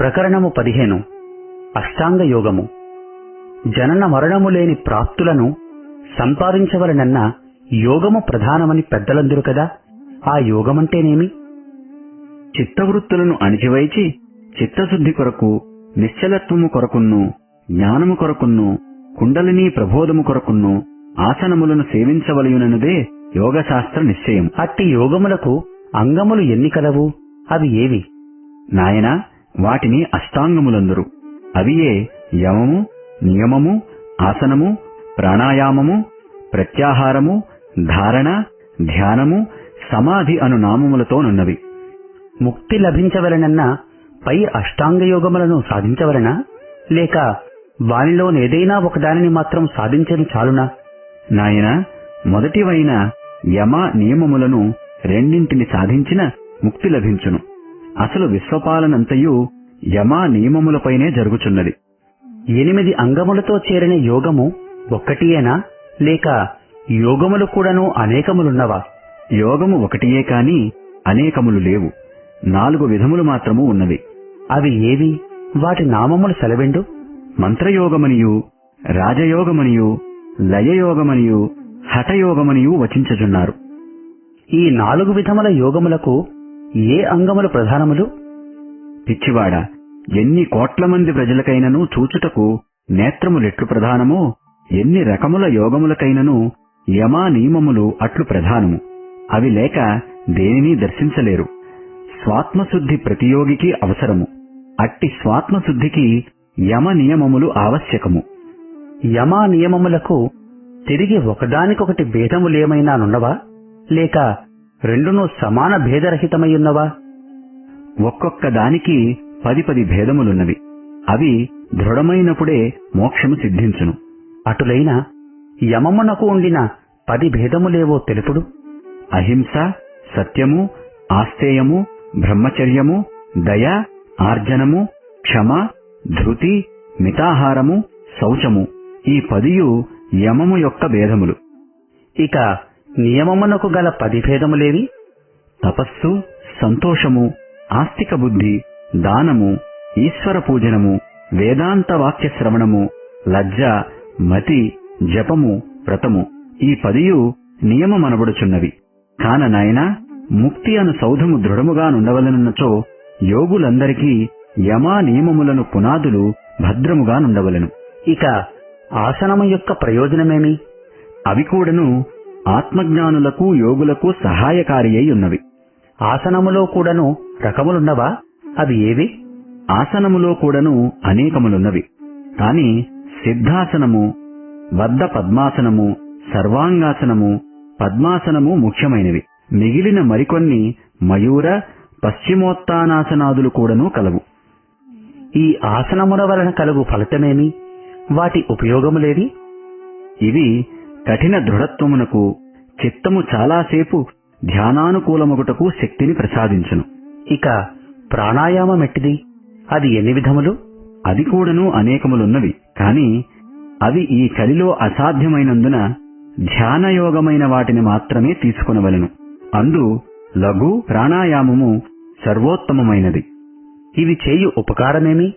ప్రకరణము పదిహేను. అష్టాంగ యోగము. జనన మరణము లేని ప్రాప్తులను సంపాదించవలనన్న యోగము ప్రధానమని పెద్దలందురు కదా? ఆ యోగమంటేనేమి? చిత్తవృత్తులను అణిచివేచి చిత్తశుద్ధి కొరకు నిశ్చలత్వము కొరకున్ను జ్ఞానము కొరకున్ను కుండలినీ ప్రబోధము కొరకున్ను ఆసనములను సేవించవలయుననుదే యోగశాస్త్ర నిశ్చయం. అట్టి యోగములకు అంగములు ఎన్ని కలవు? అవి ఏవి? నాయనా వాటిని అష్టాంగములందరు. అవియే యమము నియమము ఆసనము ప్రాణాయామము ప్రత్యాహారము ధారణ ధ్యానము సమాధి అను నామములతోనున్నవి ముక్తి లభించవలనన్న పై అష్టాంగయోగములను సాధించవలన? లేక వానిలోనేదైనా ఒకదానిని మాత్రం సాధించని చాలునా? నాయన మొదటివైన యమ నియమములను రెండింటిని సాధించిన ముక్తి లభించును. అసలు విశ్వపాలనంతయు యమా నియమములపైనే జరుగుచున్నది. ఎనిమిది అంగములతో చేరిన యోగము ఒక్కటియేనా? లేక యోగములు కూడాను అనేకములున్నవా? యోగము ఒకటియే కాని అనేకములు లేవు. నాలుగు విధములు మాత్రము ఉన్నవి. అవి ఏవి? వాటి నామములు సెలవెండు? మంత్రయోగమనియు రాజయోగమనియు లయయోగమనియు హఠయోగమనియు వచించుచున్నారు. ఈ నాలుగు విధముల యోగములకు ఏ అంగములు ప్రధానములు? పిచ్చివాడ ఎన్ని కోట్ల మంది ప్రజలకైనను చూచుటకు నేత్రములెట్లు ప్రధానమో ఎన్ని రకముల యోగములకైనను యమా నియమములు అట్లు ప్రధానము. అవి లేక దేనిని దర్శించలేరు. స్వాత్మశుద్ధి ప్రతియోగికి అవసరము. అట్టి స్వాత్మశుద్ధికి యమ నియమములు ఆవశ్యకము. యమా నియమములకు తిరిగి ఒకదానికొకటి భేదములేమైనానున్నవా లేక రెండును సమాన భేదరహితమయ్యున్నవా? ఒక్కొక్క దానికి పది పది భేదములున్నవి. అవి దృఢమైనప్పుడే మోక్షము సిద్ధించును. అటులైన యమమునకు ఉండిన పది భేదములేవో తెలుపుడు? అహింస సత్యము ఆస్తేయము బ్రహ్మచర్యము దయ ఆర్జనము క్షమ ధృతి మితాహారము శౌచము. ఈ పదియు యమము యొక్క భేదములు. ఇక నియమమునకు గల పదిభేదములేవి? తపస్సు సంతోషము ఆస్తిక బుద్ధి దానము ఈశ్వర పూజనము వేదాంత వాక్య శ్రవణము లజ్జ మతి జపము వ్రతము. ఈ పదియు నియమమనబడుచున్నవి. కాన నాయనా ముక్తి అను సౌధము దృఢముగా నుండవలనున్నచో యోగులందరికీ యమా నియమములను పునాదులు భద్రముగా నుండవలను. ఇక ఆసనము యొక్క ప్రయోజనమేమి? అవి కూడాను ఆత్మజ్ఞానులకు యోగులకు సహాయకారి అయి ఉన్నవి. ఆసనములో కూడాను రకములున్నవా? అవి ఏవి? ఆసనములో కూడాను అనేకములున్నవి. కాని సిద్ధాసనము వద్ద పద్మాసనము సర్వాంగాసనము పద్మాసనము ముఖ్యమైనవి. మిగిలిన మరికొన్ని మయూర పశ్చిమోత్తానాసనాదులు కూడాను కలవు. ఈ ఆసనముల వలన కలుగు ఫలితమేమి? వాటి ఉపయోగములేవి? ఇవి కఠిన దృఢత్వమునకు చిత్తము చాలాసేపు ధ్యానానుకూలమగుటకు శక్తిని ప్రసాదించును. ఇక ప్రాణాయామం ఎట్టిది అది ఎన్ని విధములు? అది కూడాను అనేకములున్నవి కాని అవి ఈ కలిలో అసాధ్యమైనందున ధ్యానయోగమైన వాటిని మాత్రమే తీసుకునవలెను. అందు లఘు ప్రాణాయామము సర్వోత్తమమైనది. ఇవి చేయు ఉపకారమేమి?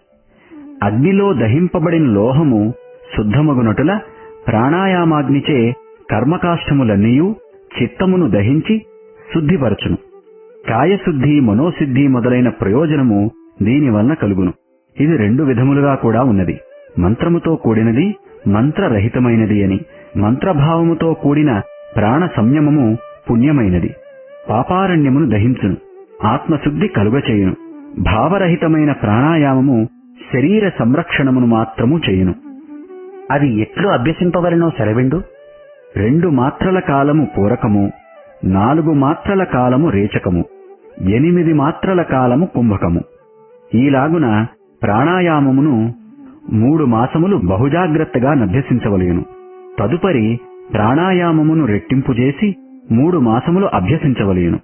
అగ్నిలో దహింపబడిన లోహము శుద్ధమగునటుల ప్రాణాయామాగ్నిచే కర్మకాష్టములన్నీయు చిత్తమును దహించి శుద్ధిపరచును. కాయశుద్ధి మనోసిద్ధి మొదలైన ప్రయోజనము దీనివలన కలుగును. ఇది రెండు విధములుగా కూడా ఉన్నది. మంత్రముతో కూడినది మంత్రరహితమైనది అని మంత్రభావముతో కూడిన ప్రాణ సంయమము పుణ్యమైనది. పాపారణ్యమును దహించును. ఆత్మశుద్ధి కలుగచేయును. భావరహితమైన ప్రాణాయామము శరీర సంరక్షణమును మాత్రము చేయును. అది ఎట్లు అభ్యసింపవలనో సెలవిండు? రెండు మాత్రల కాలము పూరకము నాలుగు మాత్రల కాలము రేచకము ఎనిమిది మాత్రల కాలము కుంభకము. ఈలాగున ప్రాణాయామమును మూడు మాసములు బహుజాగ్రత్తగా నభ్యసించవలయును తదుపరి ప్రాణాయామమును రెట్టింపు చేసి మూడు మాసములు అభ్యసించవలయును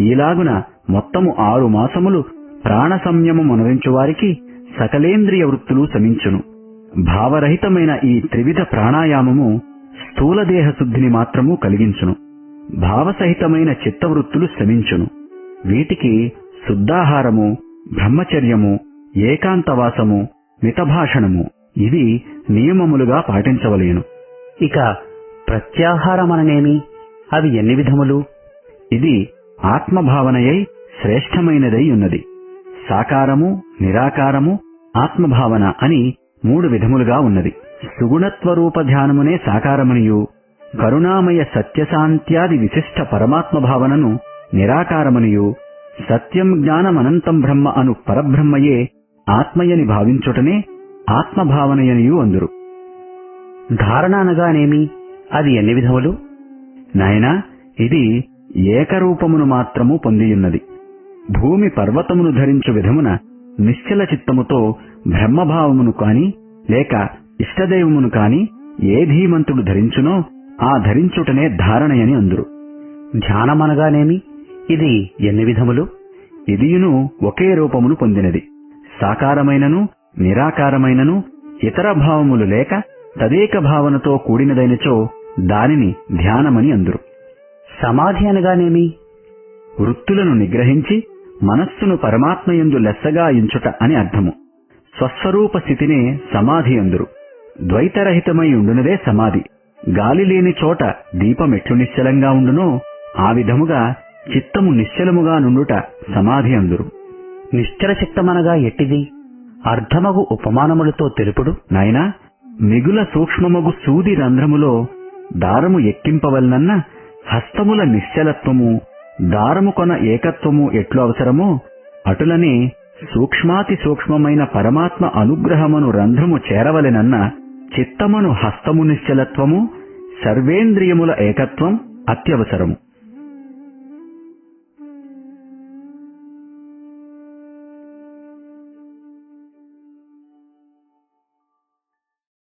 ఈలాగున మొత్తము ఆరు మాసములు ప్రాణ సంయమం వారికి సకలేంద్రియ వృత్తులు శమించును. భావరహితమైన ఈ త్రివిధ ప్రాణాయామము స్థూలదేహ శుద్ధిని మాత్రము కలిగించును. భావసహితమైన చిత్తవృత్తులు శమించును వీటికి శుద్ధాహారము బ్రహ్మచర్యము ఏకాంతవాసము మితభాషణము ఇవి నియమములుగా పాటించవలేను. ఇక ప్రత్యాహారమననేమి? అవి ఎన్ని విధములు? ఇది ఆత్మభావనయై శ్రేష్టమైనదై ఉన్నది. సాకారము నిరాకారము ఆత్మభావన అని మూడు విధములుగా ఉన్నది. సుగుణత్వరూప ధ్యానమునే సాకారమనియు. కరుణామయ సత్యశాంత్యాది విశిష్ట పరమాత్మ భావనను నిరాకారమనియు. సత్యం జ్ఞానమనంతం బ్రహ్మ అను పరబ్రహ్మయే ఆత్మయని భావించుటనే ఆత్మభావనయనియు అందురు. ధారణ అనగానేమి అది ఎన్ని విధములు? నాయనా ఇది ఏకరూపమును మాత్రము పొందియున్నది. భూమి పర్వతమును ధరించు విధమున నిశ్చల చిత్తముతో బ్రహ్మభావమును కాని లేక ఇష్టదైవమును కాని ఏ ధీమంతుడు ధరించునో ఆ ధరించుటనే ధారణయని అందురు. ధ్యానమనగానేమి? ఇది ఎన్ని విధములు? ఇదియును ఒకే రూపమును పొందినది. సాకారమైనను నిరాకారమైనను ఇతర భావములు లేక తదేక భావనతో కూడినదైనచో దానిని ధ్యానమని అందురు. సమాధి అనగానేమి? వృత్తులను నిగ్రహించి మనస్సును పరమాత్మయందు లెస్సగా ఇంచుట అని అర్థము. స్వస్వరూప స్థితినే సమాధి అందురు ద్వైతరహితమై ఉండునదే సమాధి. గాలి లేని చోట దీపమెట్లు నిశ్చలంగా ఉండునో ఆ విధముగా చిత్తము నిశ్చలముగా నుండుట సమాధి అందురు నిశ్చలచిత్తమనగా ఎట్టిది? అర్ధమగు ఉపమానములతో తెలుపుడు నాయనా మిగుల సూక్ష్మమగు సూది రంధ్రములో దారము ఎక్కింపవలనన్న హస్తముల నిశ్చలత్వము దారము కొన ఏకత్వము ఎట్లు అవసరమో అటులనే సూక్ష్మాతి సూక్ష్మమైన పరమాత్మ అనుగ్రహమును రంధ్రము చేరవలెనన్న చిత్తమును హస్తము నిశ్చలత్వము సర్వేంద్రియముల ఏకత్వం అత్యవసరము.